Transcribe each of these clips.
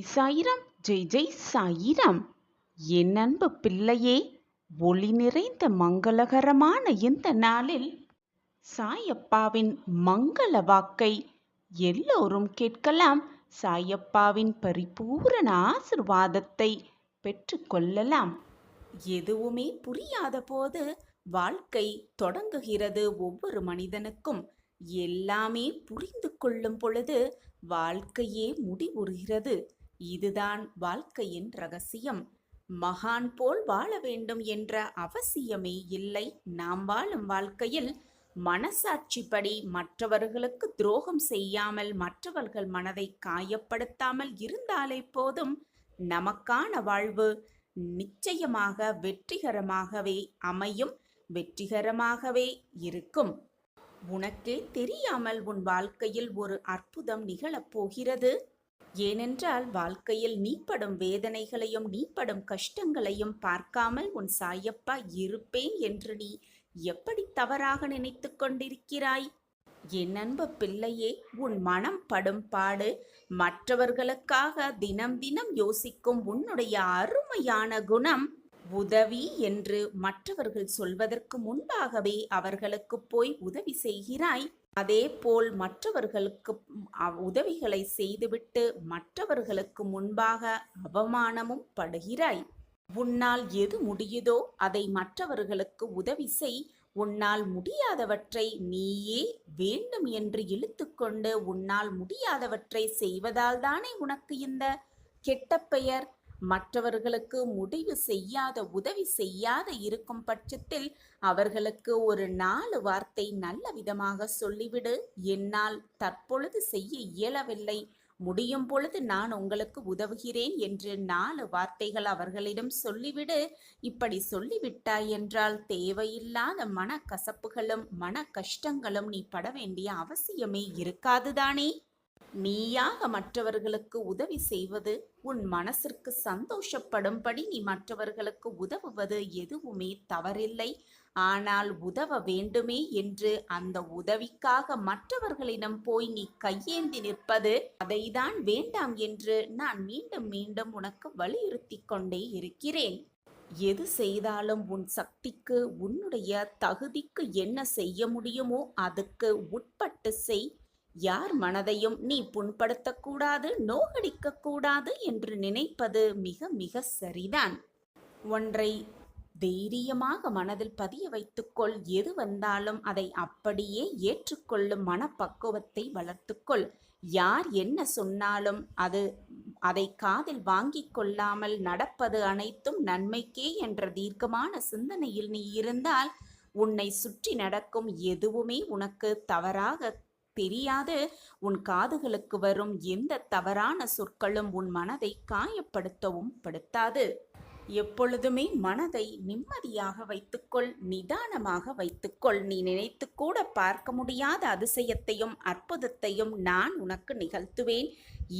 ஜெய் சாயிரம் ஜெய் ஜெய் சாயிரம் என் அன்பு பிள்ளையே ஒளி நிறைந்த மங்களகரமான இந்த நாளில் சாயப்பாவின் மங்கள வாக்கை எல்லோரும் கேட்கலாம். சாயப்பாவின் பரிபூரண ஆசிர்வாதத்தை பெற்றுக்கொள்ளலாம் எதுவுமே புரியாத போது வாழ்க்கை தொடங்குகிறது ஒவ்வொரு மனிதனுக்கும். எல்லாமே புரிந்து கொள்ளும் பொழுது வாழ்க்கையே முடிவுறுகிறது. இதுதான் வாழ்க்கையின் ரகசியம். மகான் போல் வாழ வேண்டும் என்ற அவசியமே இல்லை. நாம் வாழும் வாழ்க்கையில் மனசாட்சிப்படி மற்றவர்களுக்கு துரோகம் செய்யாமல் மற்றவர்கள் மனதை காயப்படுத்தாமல் இருந்தாலே போதும். நமக்கான வாழ்வு நிச்சயமாக வெற்றிகரமாகவே அமையும் வெற்றிகரமாகவே இருக்கும். உனக்கே தெரியாமல் உன் வாழ்க்கையில் ஒரு அற்புதம் நிகழப் போகிறது. ஏனென்றால் வாழ்க்கையில் நீ படும் வேதனைகளையும் நீ படும் கஷ்டங்களையும் பார்க்காமல் உன் சாயப்பா இருப்பேன் என்று நீ எப்படி தவறாக நினைத்து கொண்டிருக்கிறாய்? என் அன்பு பிள்ளையே உன் மனம் படும் பாடு மற்றவர்களுக்காக தினம் தினம் யோசிக்கும் உன்னுடைய அருமையான குணம் உதவி என்று மற்றவர்கள் சொல்வதற்கு முன்பாகவே அவர்களுக்கு போய் உதவி செய்கிறாய். அதே போல் மற்றவர்களுக்கு உதவிகளை செய்துவிட்டு மற்றவர்களுக்கு முன்பாக அவமானமும் படுகிறாய். உன்னால் எது முடியுதோ அதை மற்றவர்களுக்கு உதவி செய். உன்னால் முடியாதவற்றை நீயே வேண்டும் என்று இழுத்துக்கொண்டு உன்னால் முடியாதவற்றை செய்வதால் தானே உனக்கு இந்த கெட்ட பெயர் மற்றவர்களுக்கு முடிவு செய்யாத உதவி செய்யாத இருக்கும் பட்சத்தில் அவர்களுக்கு ஒரு நாலு வார்த்தை நல்ல விதமாக சொல்லிவிடு. என்னால் தற்பொழுது செய்ய இயலவில்லை. முடியும் பொழுது நான் உங்களுக்கு உதவுகிறேன் என்று நாலு வார்த்தைகள் அவர்களிடம் சொல்லிவிடு. இப்படி சொல்லிவிட்டாய் என்றால் தேவையில்லாத மன கசப்புகளும் மன கஷ்டங்களும் நீ பட வேண்டிய அவசியமே இருக்காதுதானே நீயாக மற்றவர்களுக்கு உதவி செய்வது உன் மனசிற்கு சந்தோஷப்படும்படி நீ மற்றவர்களுக்கு உதவுவது எதுவுமே தவறில்லை. ஆனால் உதவ வேண்டுமே என்று அந்த உதவிக்காக மற்றவர்களிடம் போய் நீ கையேந்தி நிற்பது அதைதான் வேண்டாம் என்று நான் மீண்டும் மீண்டும் உனக்கு வலியுறுத்தி கொண்டே இருக்கிறேன். எது செய்தாலும் உன் சக்திக்கு உன்னுடைய தகுதிக்கு என்ன செய்ய முடியுமோ அதுக்கு உட்பட்டு செய். யார் மனதையும் நீ புண்படுத்தக்கூடாது நோகடிக்கக்கூடாது என்று நினைப்பது மிக மிக சரிதான். ஒன்றை தைரியமாக மனதில் பதிய வைத்துக்கொள். எது வந்தாலும் அதை அப்படியே ஏற்றுக்கொள்ளும் மனப்பக்குவத்தை வளர்த்துக்கொள். யார் என்ன சொன்னாலும் அது அதை காதில் வாங்கிக் கொள்ளாமல் நடப்பது அனைத்தும் நன்மைக்கே என்ற தீர்க்கமான சிந்தனையில் நீ இருந்தால் உன்னை சுற்றி நடக்கும் எதுவுமே உனக்கு தவறாக தெரியாது. உன் காதுகளுக்கு வரும் எந்த தவறான சொற்களும் உன் மனதை காயப்படுத்தவும் படுத்தாது. எப்பொழுதுமே மனதை நிம்மதியாக வைத்துக்கொள் நிதானமாக வைத்துக்கொள். நீ நினைத்து கூட பார்க்க முடியாத அதிசயத்தையும் அற்புதத்தையும் நான் உனக்கு நிகழ்த்துவேன்.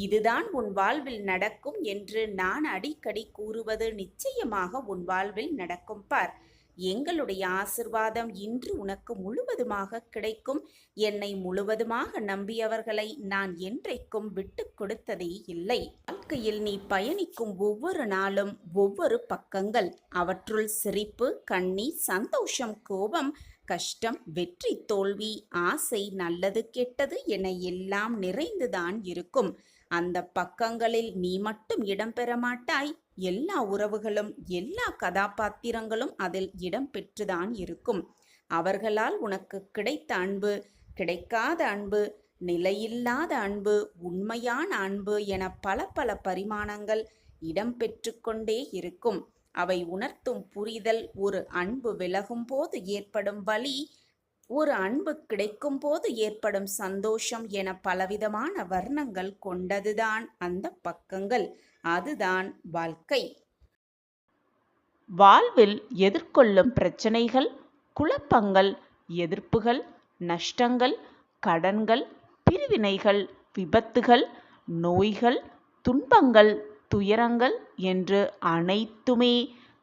இதுதான் உன் வாழ்வில் நடக்கும் என்று நான் அடிக்கடி கூறுவது நிச்சயமாக உன் வாழ்வில் நடக்கும் பார். எங்களுடைய ஆசிர்வாதம் இன்று உனக்கு முழுவதுமாக கிடைக்கும். என்னை முழுவதுமாக நம்பியவர்களை நான் என்றைக்கும் விட்டு கொடுத்ததே இல்லை. வாழ்க்கையில் நீ பயணிக்கும் ஒவ்வொரு நாளும் ஒவ்வொரு பக்கங்கள். அவற்றுள் சிரிப்பு கண்ணி சந்தோஷம் கோபம் கஷ்டம் வெற்றி தோல்வி ஆசை நல்லது கெட்டது என எல்லாம் நிறைந்துதான் இருக்கும். அந்த பக்கங்களில் நீ மட்டும் இடம்பெற மாட்டாய் எல்லா உறவுகளும் எல்லா கதாபாத்திரங்களும் அதில் இடம் பெற்றுதான் இருக்கும். அவர்களால் உனக்கு கிடைத்த அன்பு கிடைக்காத அன்பு நிலையில்லாத அன்பு உண்மையான அன்பு என பல பல பரிமாணங்கள் இடம்பெற்று கொண்டே இருக்கும். அவை உணர்த்தும் புரிதல் ஒரு அன்பு விலகும் போது ஏற்படும் வழி ஒரு அன்பு கிடைக்கும் போது ஏற்படும் சந்தோஷம் என பலவிதமான வர்ணங்கள் கொண்டதுதான் அந்த பக்கங்கள். அதுதான் வாழ்க்கை. வாழ்வில் எதிர்கொள்ளும் பிரச்சனைகள் குழப்பங்கள் எதிர்ப்புகள் நஷ்டங்கள் கடன்கள் பிரிவினைகள் விபத்துகள் நோய்கள் துன்பங்கள் துயரங்கள் என்று அனைத்துமே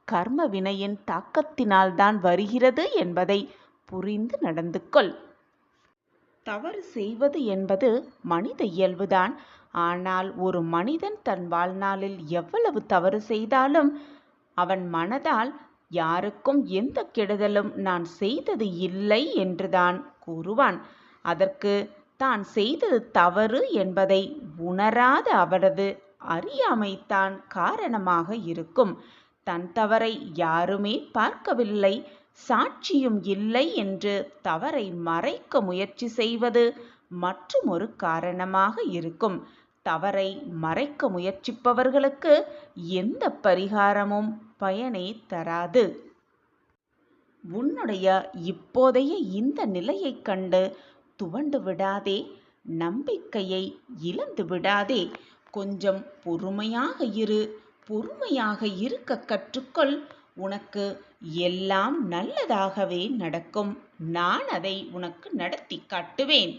கர்ம வினையின் தாக்கத்தினால்தான் வருகிறது என்பதை புரிந்து நடந்து கொள் தவறு செய்வது என்பது மனித இயல்புதான். ஆனால் ஒரு மனிதன் தன் வாழ்நாளில் எவ்வளவு தவறு செய்தாலும் அவன் மனதால் யாருக்கும் எந்த கெடுதலும் நான் செய்தது இல்லை என்றுதான் கூறுவான். அதற்கு தான் செய்தது தவறு என்பதை உணராத அவரது அறியாமைத்தான் காரணமாக இருக்கும். தன் தவறை யாருமே பார்க்கவில்லை. சாட்சியும் இல்லை என்று தவறை மறைக்க முயற்சி செய்வது மற்றுமொரு காரணமாக இருக்கும். தவறை மறைக்க முயற்சிப்பவர்களுக்கு எந்த பரிகாரமும் பயனை தராது. உன்னுடைய இப்போதைய இந்த நிலையைக் கண்டு துவண்டு விடாதே நம்பிக்கையை இழந்து விடாதே. கொஞ்சம் பொறுமையாக இரு பொறுமையாக இருக்க கற்றுக்கொள். உனக்கு எல்லாம் நல்லதாகவே நடக்கும். நான் அதை உனக்கு நடத்தி காட்டுவேன்.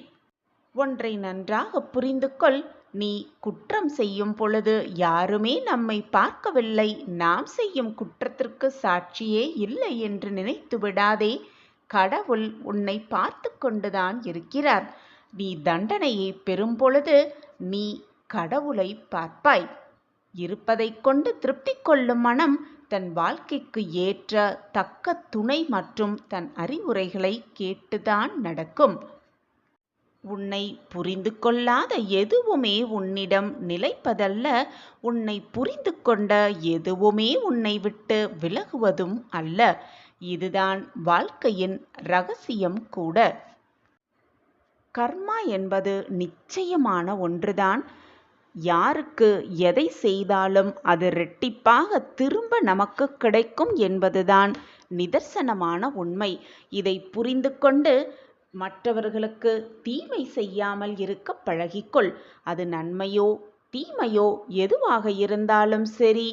ஒன்றை நன்றாக புரிந்து கொள் நீ குற்றம் செய்யும் பொழுது யாருமே நம்மை பார்க்கவில்லை. நாம் செய்யும் குற்றத்திற்கு சாட்சியே இல்லை என்று நினைத்து விடாதே. கடவுள் உன்னை பார்த்து கொண்டுதான் இருக்கிறார். நீ தண்டனையை பெறும் பொழுது நீ கடவுளை பார்ப்பாய். இருப்பதைக் கொண்டு திருப்தி கொள்ளும் மனம் தன் வாழ்க்கைக்கு ஏற்ற தக்க துணை மற்றும் தன் அறிவுரைகளை கேட்டுதான் நடக்கும். உன்னை புரிந்து கொள்ளாத எதுவுமே உன்னிடம் நிலைப்பதல்ல. உன்னை புரிந்து கொண்ட எதுவுமே உன்னை விட்டு விலகுவதும் அல்ல. இதுதான் வாழ்க்கையின் ரகசியம் கூட. கர்மா என்பது நிச்சயமான ஒன்றுதான். யாருக்கு எதை செய்தாலும் அது ரெட்டிப்பாக திரும்ப நமக்கு கிடைக்கும் என்பதுதான் நிதர்சனமான உண்மை. இதை புரிந்து கொண்டு மற்றவர்களுக்கு தீமை செய்யாமல் இருக்க பழகிக்கொள். அது நன்மையோ தீமையோ எதுவாக இருந்தாலும் சரி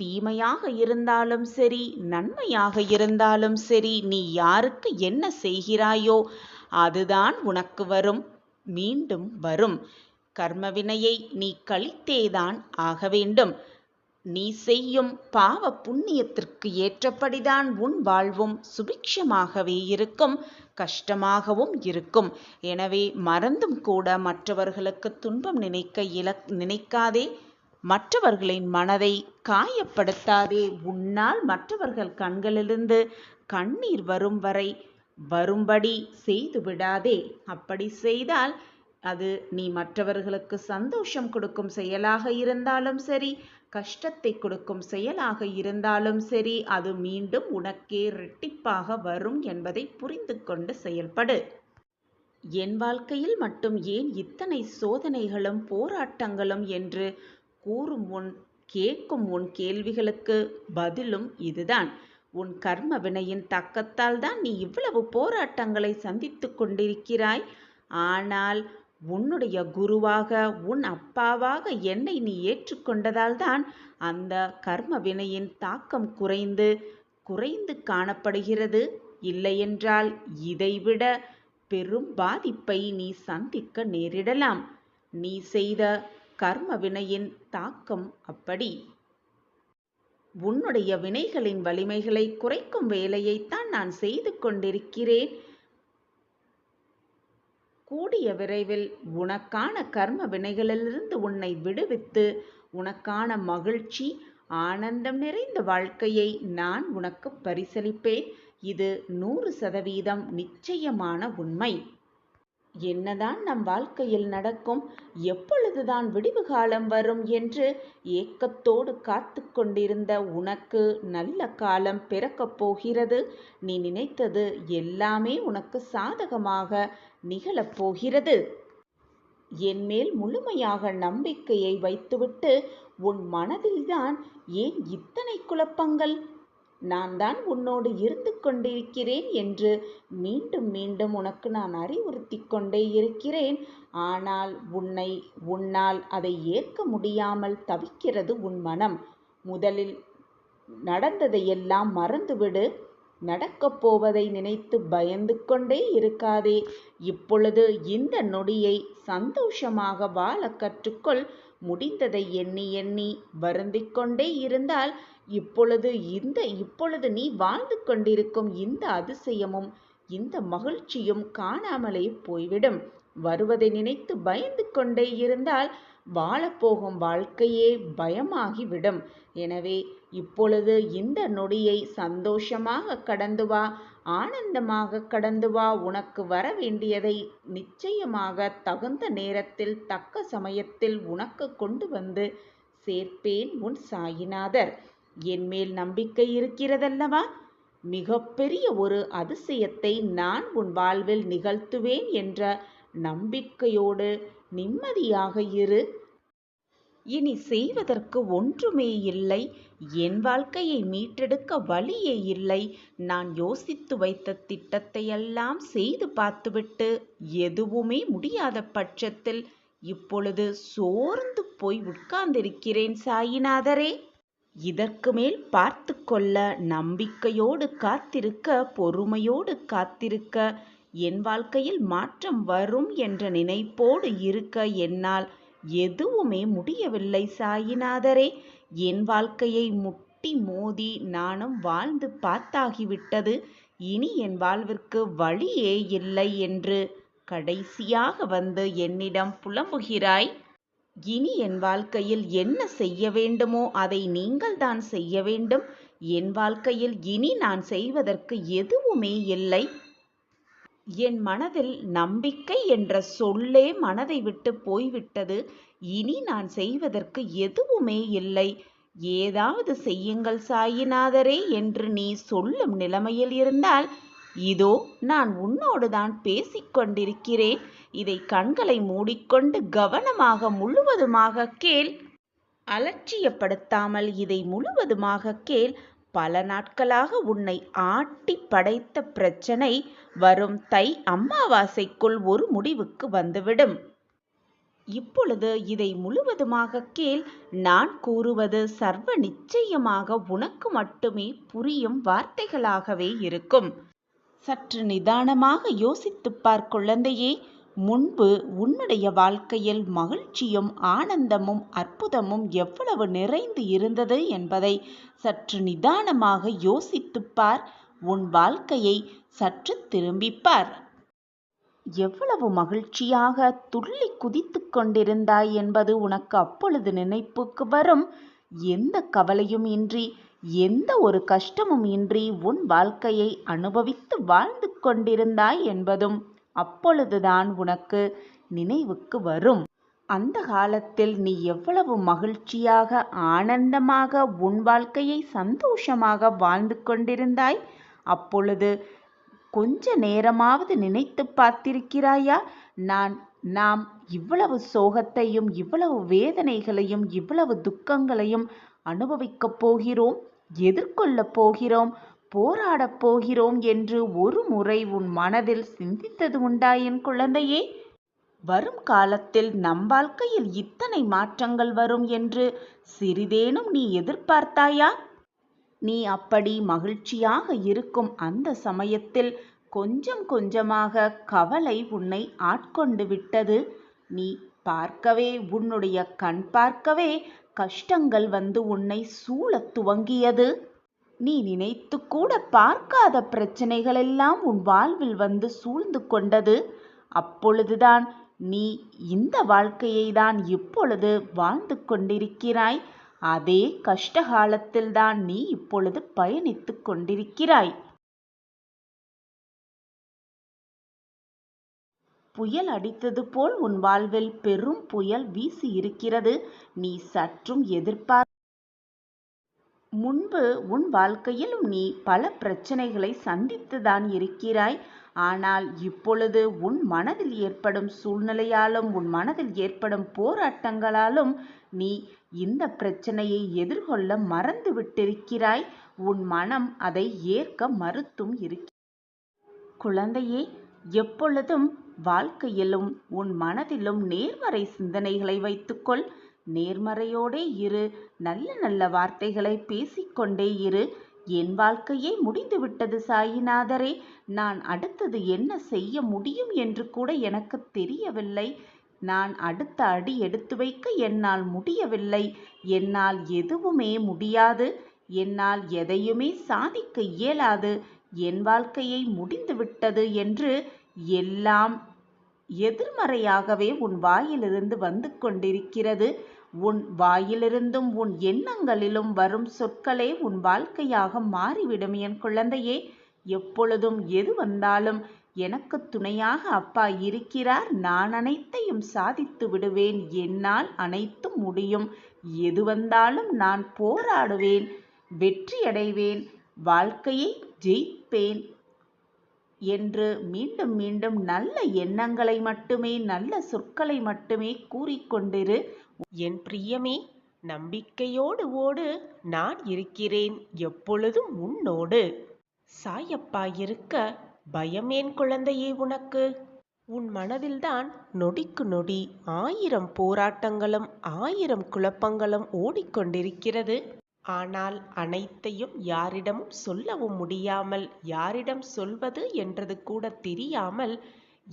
தீமையாக இருந்தாலும் சரி நன்மையாக இருந்தாலும் சரி நீ யாருக்கு என்ன செய்கிறாயோ அதுதான் உனக்கு வரும் மீண்டும் வரும். கர்மவினையை நீ கழித்தேதான் ஆக வேண்டும். நீ செய்யும் பாவ புண்ணியத்திற்கு ஏற்றபடிதான் உன் வாழ்வும் சுபிக்ஷமாகவே இருக்கும் கஷ்டமாகவும் இருக்கும். எனவே மறந்தும் கூட மற்றவர்களுக்கு துன்பம் நினைக்க இல நினைக்காதே. மற்றவர்களின் மனதை காயப்படுத்தாதே. உன்னால் மற்றவர்கள் கண்களிலிருந்து கண்ணீர் வரும் வரை வரும்படி செய்து விடாதே அப்படி செய்தால் அது நீ மற்றவர்களுக்கு சந்தோஷம் கொடுக்கும் செயலாக இருந்தாலும் சரி கஷ்டத்தை கொடுக்கும் செயலாக இருந்தாலும் சரி அது மீண்டும் உனக்கே ரெட்டிப்பாக வரும் என்பதை புரிந்து கொண்டு செயல்படு. என் வாழ்க்கையில் மட்டும் ஏன் இத்தனை சோதனைகளும் போராட்டங்களும் என்று கூறும் உன் கேட்கும் உன் கேள்விகளுக்கு பதிலும் இதுதான். உன் கர்ம வினையின் தக்கத்தால் தான் நீ இவ்வளவு போராட்டங்களை சந்தித்து கொண்டிருக்கிறாய். ஆனால் உன்னுடைய குருவாக உன் அப்பாவாக என்னை நீ ஏற்றுக்கொண்டதால்தான் அந்த கர்ம வினையின் தாக்கம் குறைந்து குறைந்து காணப்படுகிறது. இல்லையென்றால் இதைவிட பெரும் பாதிப்பை நீ சந்திக்க நேரிடலாம். நீ செய்த கர்ம வினையின் தாக்கம் அப்படி. உன்னுடைய வினைகளின் வலிமைகளை குறைக்கும் வேலையைத்தான் நான் செய்து கொண்டிருக்கிறேன். கூடிய விரைவில் உனக்கான கர்ம வினைகளிலிருந்து உன்னை விடுவித்து உனக்கான மகிழ்ச்சி ஆனந்தம் நிறைந்த வாழ்க்கையை நான் உனக்கு பரிசளிப்பேன். இது நூறு சதவீதம் நிச்சயமான உண்மை. என்னதான் நம் வாழ்க்கையில் நடக்கும் எப்பொழுதுதான் விடிவு காலம் வரும் என்று ஏக்கத்தோடு காத்து கொண்டிருந்த உனக்கு நல்ல காலம் பிறக்கப் போகிறது. நீ நினைத்தது எல்லாமே உனக்கு சாதகமாக நிகழப் போகிறது என்மேல் முழுமையாக நம்பிக்கையை வைத்துவிட்டு உன் மனதில்தான் ஏன் இத்தனை குழப்பங்கள்? நான் தான் உன்னோடு இருந்து கொண்டிருக்கிறேன் என்று மீண்டும் மீண்டும் உனக்கு நான் அறிவுறுத்தி கொண்டே இருக்கிறேன். ஆனால் உன்னை உன்னால் அதை ஏற்க முடியாமல் தவிக்கிறது உன் மனம். முதலில் நடந்ததையெல்லாம் மறந்துவிடு. நடக்கப் போவதை நினைத்து பயந்து கொண்டே இருக்காதே. இப்பொழுது இந்த நொடியை சந்தோஷமாக வாழ கற்றுக்கொள். முடிந்ததை எண்ணி எண்ணி வருந்திக் கொண்டே இருந்தால் இப்பொழுது இந்த இப்பொழுது நீ வாழ்ந்து கொண்டிருக்கும் இந்த அதிசயமும் இந்த மகிழ்ச்சியும் காணாமலே போய்விடும். வருவதை நினைத்து பயந்து கொண்டே இருந்தால் வாழப்போகும் வாழ்க்கையே பயமாகிவிடும். எனவே இப்பொழுது இந்த நொடியை சந்தோஷமாக கடந்து வா ஆனந்தமாக கடந்து வா. உனக்கு வர வேண்டியதை நிச்சயமாக தகுந்த நேரத்தில் தக்க சமயத்தில் உனக்கு கொண்டு வந்து சேர்ப்பேன் உன் சாயிநாதர். என் மேல் நம்பிக்கை இருக்கிறதல்லவா? மிகப்பெரிய ஒரு அதிசயத்தை நான் உன் வாழ்வில் நிகழ்த்துவேன் என்ற நம்பிக்கையோடு நிம்மதியாக இரு. இனி செய்வதற்கு ஒன்றுமே இல்லை. என் வாழ்க்கையை மீட்டெடுக்க வழியே இல்லை. நான் யோசித்து வைத்த திட்டத்தையெல்லாம் செய்து பார்த்துவிட்டு எதுவுமே முடியாத பட்சத்தில் இப்பொழுது சோர்ந்து போய் உட்கார்ந்திருக்கிறேன் சாயிநாதரே. இதற்கு மேல் பார்த்து கொள்ள நம்பிக்கையோடு காத்திருக்க பொறுமையோடு காத்திருக்க என் வாழ்க்கையில் மாற்றம் வரும் என்ற நினைப்போடு இருக்க என்னால் எதுவுமே முடியவில்லை சாயிநாதரே. என் வாழ்க்கையை முட்டி மோதி நானும் வாழ்ந்து பார்த்தாகிவிட்டது. இனி என் வாழ்விற்கு வழியே இல்லை என்று கடைசியாக வந்து என்னிடம் புலம்புகிறாய். இனி என் வாழ்க்கையில் என்ன செய்ய வேண்டுமோ அதை நீங்கள் தான் செய்ய வேண்டும். என் வாழ்க்கையில் இனி நான் செய்வதற்கு எதுவுமே இல்லை. என் மனதில் நம்பிக்கை என்ற சொல்லே மனதை விட்டு போய்விட்டது. இனி நான் செய்வதற்கு எதுவுமே இல்லை. ஏதாவது செய்யுங்கள் சாயிநாதரே என்று நீ சொல்லும் நிலைமையில் இருந்தால் இதோ நான் உன்னோடுதான் பேசிக்கொண்டிருக்கிறேன் இதை கண்களை மூடிக்கொண்டு கவனமாக முழுவதுமாக கேள். அலட்சியப்படுத்தாமல் இதை முழுவதுமாக கேள். பல நாட்களாக உன்னை ஆட்டி படைத்த பிரச்சனை வரும் தை அம்மாவாசைக்குள் ஒரு முடிவுக்கு வந்துவிடும். இப்பொழுது இதை முழுவதுமாக கேள். நான் கூறுவது சர்வ நிச்சயமாக உனக்கு மட்டுமே புரியும் வார்த்தைகளாகவே இருக்கும். சற்று நிதானமாக யோசித்துப் பார் குழந்தையே. முன்பு உன்னுடைய வாழ்க்கையில் மகிழ்ச்சியும் ஆனந்தமும் அற்புதமும் எவ்வளவு நிறைந்து இருந்தது என்பதை சற்று நிதானமாக யோசித்துப்பார் உன் வாழ்க்கையை சற்று திரும்பிப்பார் எவ்வளவு மகிழ்ச்சியாக துள்ளி குதித்து கொண்டிருந்தாய் என்பது உனக்கு அப்பொழுது நினைப்புக்கு வரும். எந்த கவலையும் இன்றி எந்த ஒரு கஷ்டமும் இன்றி உன் வாழ்க்கையை அனுபவித்து வாழ்ந்து கொண்டிருந்தாய் என்பதும் அப்பொழுதுதான் உனக்கு நினைவுக்கு வரும். அந்த காலத்தில் நீ எவ்வளவு மகிழ்ச்சியாக ஆனந்தமாக உன் வாழ்க்கையை சந்தோஷமாக வாழ்ந்து கொண்டிருந்தாய்? அப்பொழுது கொஞ்ச நேரமாவது நினைத்து பார்த்திருக்கிறாயா? நான் நாம் இவ்வளவு சோகத்தையும் இவ்வளவு வேதனைகளையும் இவ்வளவு துக்கங்களையும் அனுபவிக்கப் போகிறோம் எதிர்கொள்ளப் போகிறோம். போராடப் போகிறோம் என்று ஒரு முறை உன் மனதில் சிந்தித்தது உண்டா என் குழந்தையே? வரும் காலத்தில் நம் வாழ்க்கையில் இத்தனை மாற்றங்கள் வரும் என்று சிறிதேனும் நீ எதிர்பார்த்தாயா? நீ அப்படி மகிழ்ச்சியாக இருக்கும் அந்த சமயத்தில் கொஞ்சம் கொஞ்சமாக கவலை உன்னை ஆட்கொண்டு விட்டது. நீ பார்க்கவே உன்னுடைய கண் பார்க்கவே கஷ்டங்கள் வந்து உன்னை சூழத் துவங்கியது. நீ நினைத்து கூட பார்க்காத பிரச்சனைகள் எல்லாம் உன் வாழ்வில் வந்து சூழ்ந்து கொண்டது. அப்பொழுதுதான் நீ இந்த வாழ்க்கையை தான் இப்பொழுது வாழ்ந்து கொண்டிருக்கிறாய். அதே கஷ்டகாலத்தில்தான் நீ இப்பொழுது பயணித்துக் கொண்டிருக்கிறாய். புயல் அடித்தது போல் உன் வாழ்வில் பெரும் புயல் வீசி இருக்கிறது. நீ சற்றும் எதிர்பார் முன்பு உன் வாழ்க்கையிலும் நீ பல பிரச்சனைகளை சந்தித்துதான் இருக்கிறாய். ஆனால் இப்பொழுது உன் மனதில் ஏற்படும் சூழ்நிலையாலும் உன் மனதில் ஏற்படும் போராட்டங்களாலும் நீ இந்த பிரச்சனையை எதிர்கொள்ள மறந்து விட்டிருக்கிறாய் உன் மனம் அதை ஏற்க மறுத்தும் இருக்க குழந்தையே எப்பொழுதும் வாழ்க்கையிலும் உன் மனதிலும் நேர்மறை சிந்தனைகளை வைத்துக்கொள். நேர்மறையோடே இரு. நல்ல நல்ல வார்த்தைகளை பேசிக்கொண்டே இரு. என் வாழ்க்கையே முடிந்துவிட்டது சாயிநாதரே. நான் அடுத்தது என்ன செய்ய முடியும் என்று கூட எனக்கு தெரியவில்லை. நான் அடுத்த அடி எடுத்து வைக்க என்னால் முடியவில்லை. என்னால் எதுவுமே முடியாது. என்னால் எதையுமே சாதிக்க இயலாது. என் வாழ்க்கையை முடிந்துவிட்டது என்று எல்லாம் எதிர்மறையாகவே உன் வாயிலிருந்து வந்து கொண்டிருக்கிறது. உன் வாயிலிருந்தும் உன் எண்ணங்களிலும் வரும் சொற்களே உன் வாழ்க்கையாக மாறிவிடும் என் குழந்தையே. எப்பொழுதும் எது வந்தாலும் எனக்கு துணையாக அப்பா இருக்கிறார். நான் அனைத்தையும் சாதித்து விடுவேன். என்னால் அனைத்தும் முடியும். எது வந்தாலும் நான் போராடுவேன். வெற்றியடைவேன். வாழ்க்கையை ஜெயிப்பேன். என்று மீண்டும் மீண்டும் நல்ல எண்ணங்களை மட்டுமே நல்ல சொற்களை மட்டுமே கூறிக்கொண்டிரு என் பிரியமே நம்பிக்கையோடு ஓடு. நான் இருக்கிறேன் எப்பொழுதும் உன்னோடு. சாயப்பா இருக்க பயமேன் குழந்தையே உனக்கு? உன் மனதில்தான் நொடிக்கு நொடி ஆயிரம் போராட்டங்களும் ஆயிரம் குழப்பங்களும் ஓடிக்கொண்டிருக்கிறது. ஆனால் அனைத்தையும் யாரிடமும் சொல்லவும் முடியாமல் யாரிடம் சொல்வது என்றது கூட தெரியாமல்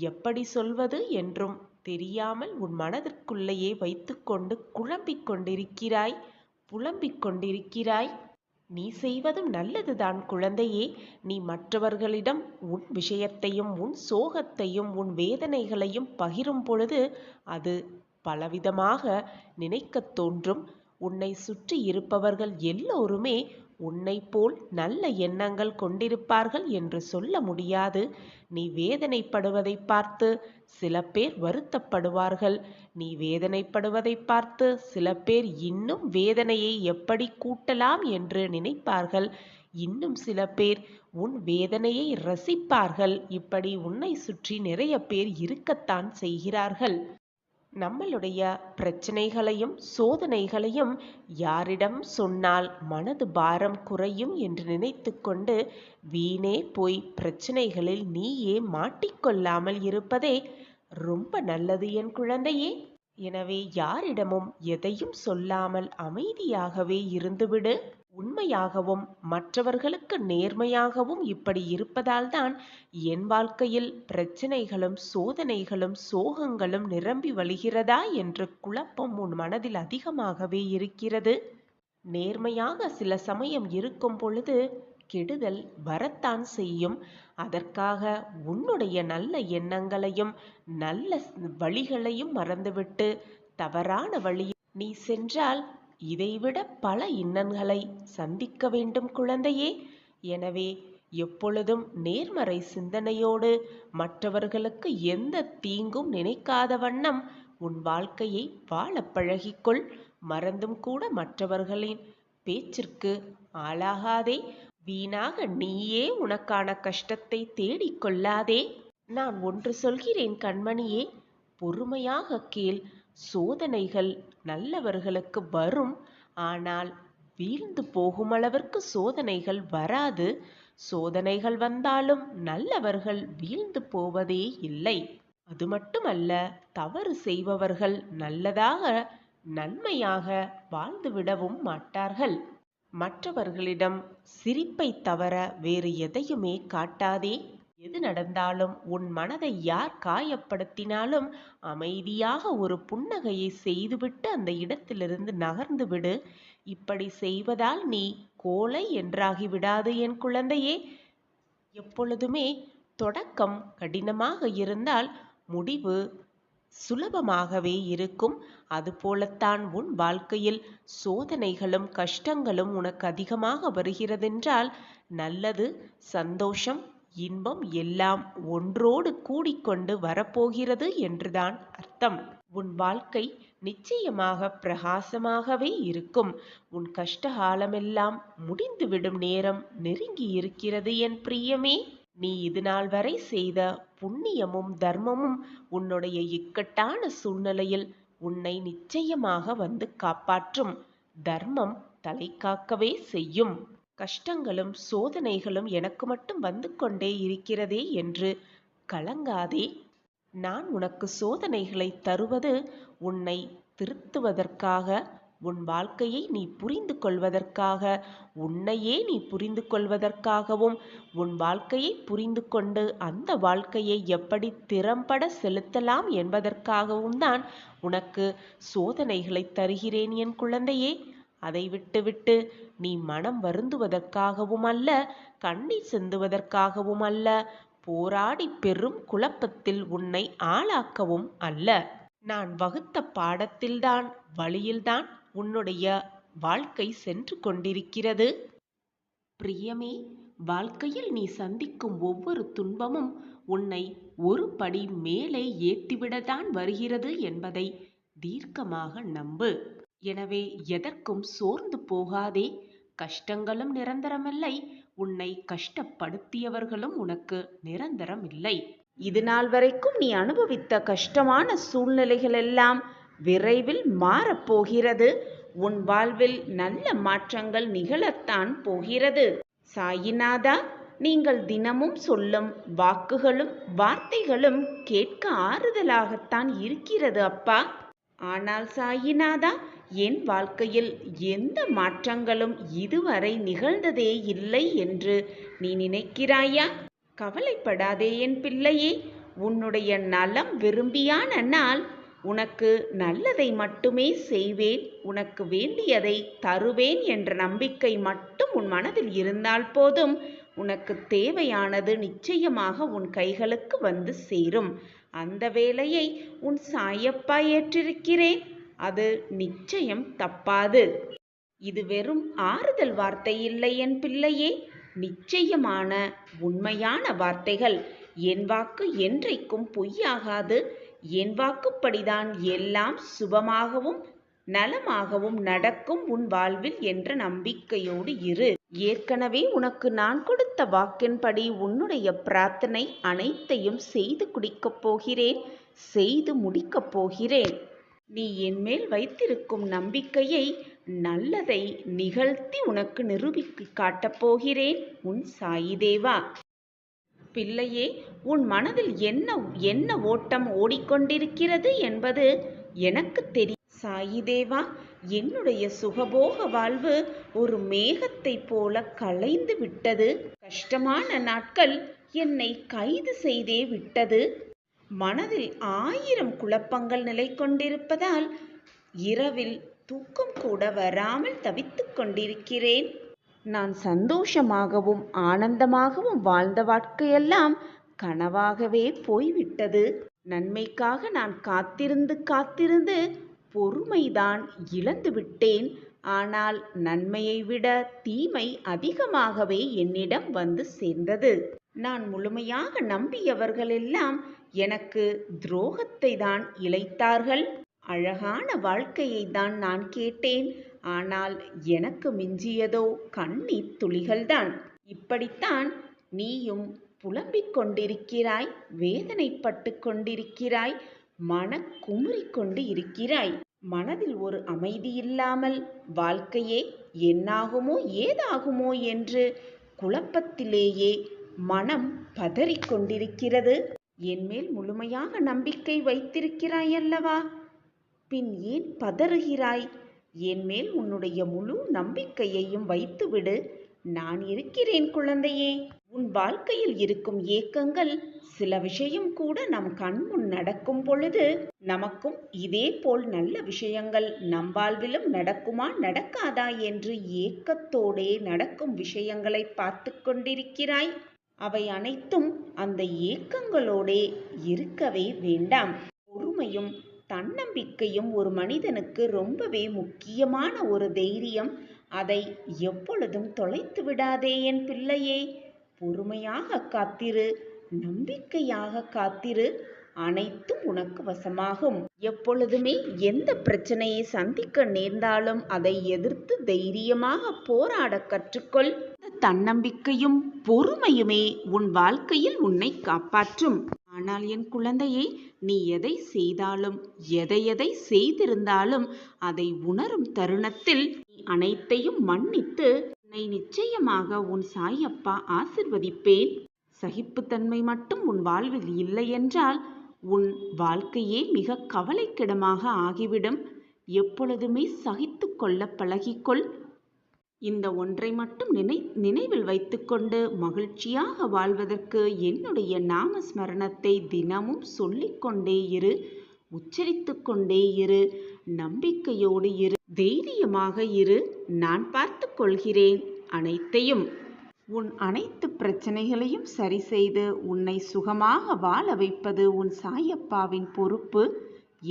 எப்படி சொல்வது என்றும் தெரியாமல் உன் மனதிற்குள்ளேயே வைத்துக்கொண்டு குழம்பிக் கொண்டிருக்கிறாய் புலம்பிக் கொண்டிருக்கிறாய். நீ செய்வதும் நல்லதுதான் குழந்தையே. நீ மற்றவர்களிடம் உன் விஷயத்தையும் உன் சோகத்தையும் உன் வேதனைகளையும் பகிரும் பொழுது அது பலவிதமாக நினைக்கத் தோன்றும். உன்னை சுற்றி இருப்பவர்கள் எல்லோருமே உன்னை போல் நல்ல எண்ணங்கள் கொண்டிருப்பார்கள் என்று சொல்ல முடியாது. நீ வேதனைப்படுவதை பார்த்து சில பேர் வருத்தப்படுவார்கள். நீ வேதனைப்படுவதை பார்த்து சில பேர் இன்னும் வேதனையை எப்படி கூட்டலாம் என்று நினைப்பார்கள். இன்னும் சில பேர் உன் வேதனையை ரசிப்பார்கள். இப்படி உன்னை சுற்றி நிறைய பேர் இருக்கத்தான் செய்கிறார்கள். நம்மளுடைய பிரச்சனைகளையும் சோதனைகளையும் யாரிடம் சொன்னால் மனது பாரம் குறையும் என்று நினைத்து கொண்டு வீணே போய் பிரச்சனைகளில் நீயே மாட்டிக்கொள்ளாமல் இருப்பதே ரொம்ப நல்லது என் குழந்தையே. எனவே யாரிடமும் எதையும் சொல்லாமல் அமைதியாகவே இருந்துவிடு. உண்மையாகவும் மற்றவர்களுக்கு நேர்மையாகவும் இப்படி இருப்பதால்தான் என் வாழ்க்கையில் பிரச்சனைகளும் சோதனைகளும் சோகங்களும் நிரம்பி வழிகிறதா என்ற குழப்பம் உன் மனதில் அதிகமாகவே இருக்கிறது. நேர்மையாக சில சமயம் இருக்கும் பொழுது கெடுதல் வரத்தான் செய்யும். அதற்காக உன்னுடைய நல்ல எண்ணங்களையும் நல்ல வழிகளையும் மறந்துவிட்டு தவறான வழி நீ சென்றால் இதைவிட பல இன்னல்களை சந்திக்க வேண்டும் குழந்தையே. எனவே எப்பொழுதும் நேர்மறை சிந்தனையோடு மற்றவர்களுக்கு எந்த தீங்கும் நினைக்காத வண்ணம் உன் வாழ்க்கையை வாழப் பழகிக்கொள். மறந்தும் கூட மற்றவர்களின் பேச்சிற்கு ஆளாகாதே. வீணாக நீயே உனக்கான கஷ்டத்தை தேடிக் கொள்ளாதே. நான் ஒன்று சொல்கிறேன் கண்மணியே பொறுமையாக கேள். சோதனைகள் நல்லவர்களுக்கு வரும். ஆனால் வீழ்ந்து போகும் அளவிற்கு சோதனைகள் வராது. சோதனைகள் வந்தாலும் நல்லவர்கள் வீழ்ந்து போவதே இல்லை. அது மட்டுமல்ல தவறு செய்பவர்கள் நல்லதாக நன்மையாக வாழ்ந்துவிடவும் மாட்டார்கள். மற்றவர்களிடம் சிரிப்பை தவிர வேறு எதையுமே காட்டாதே எது நடந்தாலும் உன் மனதை யார் காயப்படுத்தினாலும் அமைதியாக ஒரு புன்னகையை செய்துவிட்டு அந்த இடத்திலிருந்து நகர்ந்து விடு. இப்படி செய்வதால் நீ கோலை என்றாகி விடாது என் குழந்தையே. எப்பொழுதுமே தொடக்கம் கடினமாக இருந்தால் முடிவு சுலபமாகவே இருக்கும். அதுபோலத்தான் உன் வாழ்க்கையில் சோதனைகளும் கஷ்டங்களும் உனக்கு அதிகமாக வருகிறதென்றால் நல்லது சந்தோஷம் இன்பம் எல்லாம் ஒன்றோடு கூடிக்கொண்டு வரப்போகிறது என்றுதான் அர்த்தம். உன் வாழ்க்கை நிச்சயமாக பிரகாசமாகவே இருக்கும். உன் கஷ்டகாலமெல்லாம் முடிந்துவிடும் நேரம் நெருங்கி இருக்கிறது என் பிரியமே. நீ இதுநாள் வரை செய்த புண்ணியமும் தர்மமும் உன்னுடைய இக்கட்டான சூழ்நிலையில் உன்னை நிச்சயமாக வந்து காப்பாற்றும். தர்மம் தலை காக்கவே செய்யும். கஷ்டங்களும் சோதனைகளும் எனக்கு மட்டும் வந்து கொண்டே இருக்கிறதே என்று கலங்காதே. நான் உனக்கு சோதனைகளை தருவது உன்னை திருத்துவதற்காக உன் வாழ்க்கையை நீ புரிந்து கொள்வதற்காக உன்னையே நீ புரிந்து கொள்வதற்காகவும் உன் வாழ்க்கையை புரிந்து கொண்டு அந்த வாழ்க்கையை எப்படி திறம்பட செலுத்தலாம் என்பதற்காகவும் தான் உனக்கு சோதனைகளை தருகிறேன் என் குழந்தையே. அதை விட்டுவிட்டு நீ மனம் வருந்துவதற்காகவும் அல்ல கண்ணீர் சிந்துவதற்காகவும் அல்ல போராடி பெரும் குழப்பத்தில் உன்னை ஆளாக்கவும் அல்ல. நான் வகுத்த பாடத்தில்தான் வழியில்தான் உன்னுடைய வாழ்க்கை சென்று கொண்டிருக்கிறது. பிரியமே வாழ்க்கையில் நீ சந்திக்கும் ஒவ்வொரு துன்பமும் உன்னை ஒரு படி மேலே ஏற்றிவிடத்தான் வருகிறது என்பதை தீர்க்கமாக நம்பு. எனவே எதற்கும் சோர்ந்து போகாதே. கஷ்டங்களும் நிரந்தரமில்லை. உன்னை கஷ்டப்படுத்தியவர்களும் உனக்கு நிரந்தரமில்லை. இது நாள் வரைக்கும் நீ அனுபவித்த கஷ்டமான சூழ்நிலைகள் எல்லாம் விரைவில் மாறப்போகிறது உன் வாழ்வில் நல்ல மாற்றங்கள் நிகழத்தான் போகிறது. சாயிநாதா நீங்கள் தினமும் சொல்லும் வாக்குகளும் வார்த்தைகளும் கேட்க ஆறுதலாகத்தான் இருக்கிறது அப்பா. ஆனால் சாயிநாதா என் வாழ்க்கையில் எந்த மாற்றங்களும் இதுவரை நிகழ்ந்ததே இல்லை என்று நீ நினைக்கிறாயா? கவலைப்படாதே என் பிள்ளையே. உன்னுடைய நலம் விரும்பியான நாள் உனக்கு நல்லதை மட்டுமே செய்வேன். உனக்கு வேண்டியதை தருவேன் என்ற நம்பிக்கை மட்டும் உன் மனதில் இருந்தால் போதும். உனக்கு தேவையானது நிச்சயமாக உன் கைகளுக்கு வந்து சேரும். அந்த வேலையை உன் சாயப்பா ஏற்றிருக்கிறேன். அது நிச்சயம் தப்பாது. இது வெறும் ஆறுதல் வார்த்தை இல்லை என் பிள்ளையே. நிச்சயமான உண்மையான வார்த்தைகள். என் வாக்கு என்றைக்கும் பொய்யாகாது. என் வாக்குப்படிதான் எல்லாம் சுபமாகவும் நலமாகவும் நடக்கும் உன் வாழ்வில் என்ற நம்பிக்கையோடு இரு. ஏற்கனவே உனக்கு நான் கொடுத்த வாக்கின்படி உன்னுடைய பிரார்த்தனை அனைத்தையும் செய்து குடிக்கப் போகிறேன் செய்து முடிக்கப் போகிறேன். நீ என்மேல் வைத்திருக்கும் நம்பிக்கையை நல்லதை நிகழ்த்தி உனக்கு நிரூபித்து காட்டப் போகிறேன் உன் சாயிதேவா பிள்ளையே உன் மனதில் என்ன என்ன ஓட்டம் ஓடிக்கொண்டிருக்கிறது என்பது எனக்கு தெரியும் சாயிதேவா என்னுடைய சுகபோக வாழ்வு ஒரு மேகத்தை போல கலைந்து விட்டது. கஷ்டமான நாட்கள் என்னை கைது செய்தே விட்டது. மனதில் ஆயிரம் குழப்பங்கள் நிலை கொண்டிருப்பதால் இரவில் தூக்கம் கூட வராமல் தவித்துக் கொண்டிருக்கிறேன். நான் சந்தோஷமாகவும் ஆனந்தமாகவும் வாழ்ந்த வாழ்க்கையெல்லாம் கனவாகவே போய்விட்டது. நன்மைக்காக நான் காத்திருந்து காத்திருந்து பொறுமைதான் இழந்து விட்டேன். ஆனால் நன்மையை விட தீமை அதிகமாகவே என்னிடம் வந்து சேர்ந்தது. நான் முழுமையாக நம்பியவர்களெல்லாம் எனக்கு துரோகத்தை தான் இழைத்தார்கள். அழகான வாழ்க்கையை தான் நான் கேட்டேன். ஆனால் எனக்கு மிஞ்சியதோ கண்ணீர் துளிகள்தான். இப்படித்தான் நீயும் புலம்பிக் கொண்டிருக்கிறாய் வேதனைப்பட்டு கொண்டிருக்கிறாய் மன குமுறிக் கொண்டு இருக்கிறாய். மனதில் ஒரு அமைதி இல்லாமல் வாழ்க்கையே என்னாகுமோ ஏதாகுமோ என்று குழப்பத்திலேயே மனம் பதறிக்கொண்டிருக்கிறது என்மேல் முழுமையாக நம்பிக்கை வைத்திருக்கிறாய் அல்லவா? பின் ஏன் பதறுகிறாய்? என்மேல் உன்னுடைய முழு நம்பிக்கையையும் வைத்துவிடு. நான் இருக்கிறேன் குழந்தையே. உன் வாழ்க்கையில் இருக்கும் ஏக்கங்கள் சில விஷயம் கூட நம் கண்முன் நடக்கும் பொழுது நமக்கும் இதே போல் நல்ல விஷயங்கள் நம் வாழ்விலும் நடக்குமா நடக்காதா என்று ஏக்கத்தோடே நடக்கும் விஷயங்களை பார்த்து கொண்டிருக்கிறாய். அவை அனைத்தும் அந்த ஏக்கங்களோடே இருக்கவே வேண்டாம். பொறுமையும் தன்னம்பிக்கையும் ஒரு மனிதனுக்கு ரொம்பவே முக்கியமான ஒரு தைரியம். அதை எப்பொழுதும் தொலைத்து விடாதே என் பிள்ளையே. பொறுமையாக காத்திரு நம்பிக்கையாக காத்திரு. அனைத்தும் உனக்கு வசமாகும். எப்பொழுதுமே எந்த பிரச்சனையை சந்திக்க நேர்ந்தாலும் அதை எதிர்த்து தைரியமாக போராட கற்றுக்கொள். தன்னம்பிக்கையும் பொறுமையுமே உன் வாழ்க்கையில் உன்னை காப்பாற்றும். ஆனால் என் குழந்தையை நீ எதை செய்தாலும் எதை எதை செய்திருந்தாலும் அதை உணரும் தருணத்தில் நீ அனைத்தையும் மன்னித்து உன்னை நிச்சயமாக உன் சாயப்பா ஆசிர்வதிப்பேன். சகிப்புத்தன்மை மட்டும் உன் வாழ்வில் இல்லை என்றால் உன் வாழ்க்கையே மிக கவலைக்கிடமாக ஆகிவிடும். எப்பொழுதுமே சகித்து கொள்ள பழகிக்கொள். இந்த ஒன்றை மட்டும் நினை நினைவில் வைத்துக்கொண்டு மகிழ்ச்சியாக வாழ்வதற்கு என்னுடைய நாம ஸ்மரணத்தை தினமும் சொல்லிக்கொண்டே இரு உச்சரித்து கொண்டே இரு நம்பிக்கையோடு இரு தைரியமாக இரு நான் பார்த்து கொள்கிறேன் அனைத்தையும். உன் அனைத்து பிரச்சனைகளையும் சரி செய்து உன்னை சுகமாக வாழ வைப்பது உன் சாயப்பாவின் பொறுப்பு.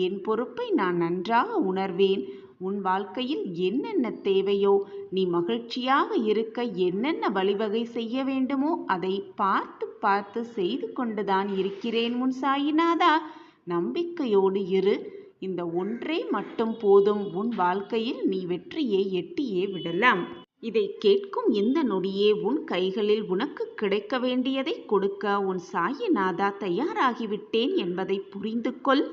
என் பொறுப்பை நான் நன்றாக உணர்வேன். உன் வாழ்க்கையில் என்னென்ன தேவையோ நீ மகிழ்ச்சியாக இருக்க என்னென்ன வழிவகை செய்ய வேண்டுமோ அதை பார்த்து பார்த்து செய்து கொண்டுதான் இருக்கிறேன் உன் சாயிநாதா நம்பிக்கையோடு இரு. இந்த ஒன்றே மட்டும் போதும். உன் வாழ்க்கையில் நீ வெற்றியை எட்டியே விடலாம். இதை கேட்கும் இந்த நொடியே உன் கைகளில் உனக்கு கிடைக்க வேண்டியதை கொடுக்க உன் சாயிநாதா தயாராகிவிட்டேன் என்பதை புரிந்து கொள்